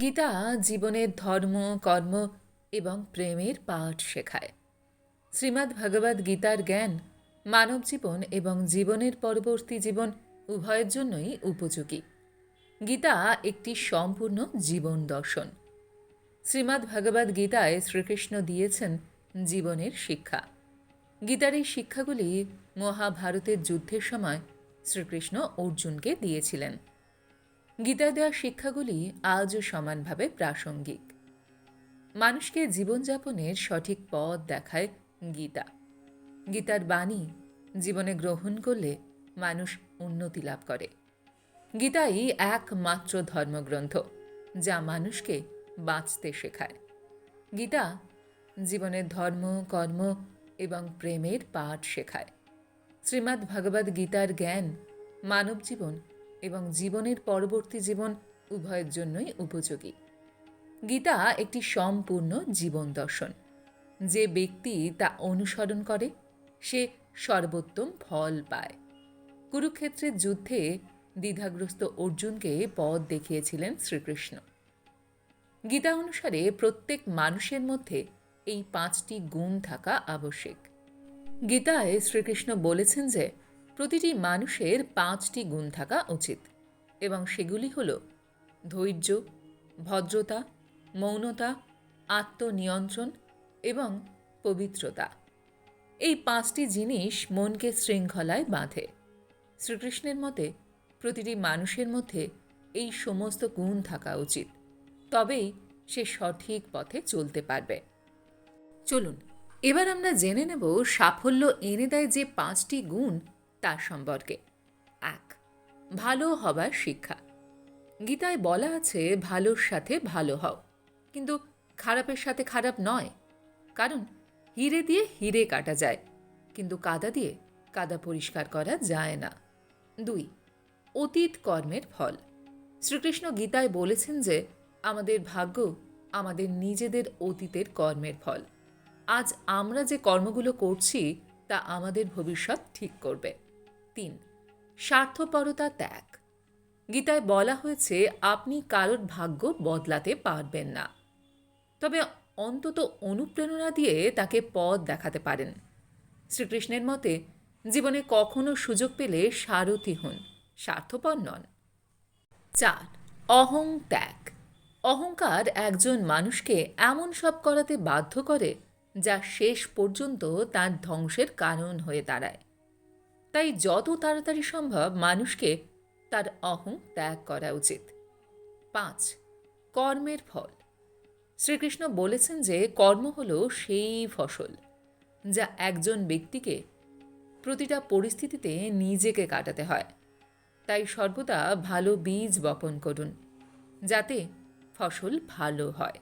গীতা জীবনের ধর্ম, কর্ম এবং প্রেমের পাঠ শেখায়। শ্রীমদ্ ভগবদ্ গীতার জ্ঞান মানব জীবন এবং জীবনের পরবর্তী জীবন উভয়ের জন্যই উপযোগী। গীতা একটি সম্পূর্ণ জীবন দর্শন। শ্রীমদ্ ভগবদ্ গীতায় শ্রীকৃষ্ণ দিয়েছেন জীবনের শিক্ষা। গীতার এই শিক্ষাগুলি মহাভারতের যুদ্ধের সময় শ্রীকৃষ্ণ অর্জুনকে দিয়েছিলেন। গীতা দেওয়া শিক্ষাগুলি আজও সমানভাবে প্রাসঙ্গিক। মানুষকে জীবনযাপনের সঠিক পথ দেখায় গীতা। গীতার বাণী জীবনে গ্রহণ করলে মানুষ উন্নতি লাভ করে। গীতাই একমাত্র ধর্মগ্রন্থ, যা মানুষকে বাঁচতে শেখায়। গীতা জীবনের ধর্ম, কর্ম এবং প্রেমের পাঠ শেখায়। শ্রীমদ্ ভগবদ্ গীতার জ্ঞান মানব জীবন এবং জীবনের পরবর্তী জীবন উভয়ের জন্যই উপযোগী। গীতা একটি সম্পূর্ণ জীবন দর্শন। যে ব্যক্তি তা অনুসরণ করে, সে সর্বোত্তম ফল পায়। কুরুক্ষেত্রের যুদ্ধে দ্বিধাগ্রস্ত অর্জুনকে পথ দেখিয়েছিলেন শ্রীকৃষ্ণ। গীতা অনুসারে প্রত্যেক মানুষের মধ্যে এই পাঁচটি গুণ থাকা আবশ্যক। গীতায় শ্রীকৃষ্ণ বলেছেন যে প্রতিটি মানুষের পাঁচটি গুণ থাকা উচিত এবং সেগুলি হল ধৈর্য, ভদ্রতা, মৌনতা, আত্মনিয়ন্ত্রণ এবং পবিত্রতা। এই পাঁচটি জিনিস মনকে শৃঙ্খলায় বাঁধে। শ্রীকৃষ্ণের মতে প্রতিটি মানুষের মধ্যে এই সমস্ত গুণ থাকা উচিত, তবেই সে সঠিক পথে চলতে পারবে। চলুন, এবার আমরা জেনে নেব সাফল্য এনে দেয় যে পাঁচটি গুণ তার সম্পর্কে। এক, ভালো হবার শিক্ষা। গীতায় বলা আছে, ভালোর সাথে ভালো হও। কিন্তু খারাপের সাথে খারাপ নয়। কারণ, হিরে দিয়ে হিরে কাটা যায়। কিন্তু কাদা দিয়ে কাদা পরিষ্কার করা যায় না। দুই, অতীত কর্মের ফল। শ্রীকৃষ্ণ গীতায় বলেছেন যে, আমাদের ভাগ্য আমাদের নিজেদের অতীতের কর্মের ফল। আজ আমরা যে কর্মগুলো করছি, তা আমাদের ভবিষ্যৎ ঠিক করবে। তিন, স্বার্থপরতা ত্যাগ। গীতায় বলা হয়েছে, আপনি কারোর ভাগ্য বদলাতে পারবেন না। তবে অন্তত অনুপ্রেরণা দিয়ে তাকে পথ দেখাতে পারেন। শ্রীকৃষ্ণের মতে, জীবনে কখনো সুযোগ পেলে সারথি হন, স্বার্থপর নন। চার, অহং ত্যাগ। অহংকার একজন মানুষকে এমন সব করাতে বাধ্য করে, যা শেষ পর্যন্ত তার ধ্বংসের কারণ হয়ে দাঁড়ায়। তাই যত তাড়াতাড়ি সম্ভব মানুষকে তার অহং ত্যাগ করা উচিত। পাঁচ, কর্মের ফল। শ্রীকৃষ্ণ বলেছেন যে কর্ম হল সেই ফসল যা একজন ব্যক্তিকে প্রতিটা পরিস্থিতিতে নিজেকে কাটাতে হয়। তাই সর্বদা ভালো বীজ বপন করুন, যাতে ফসল ভালো হয়।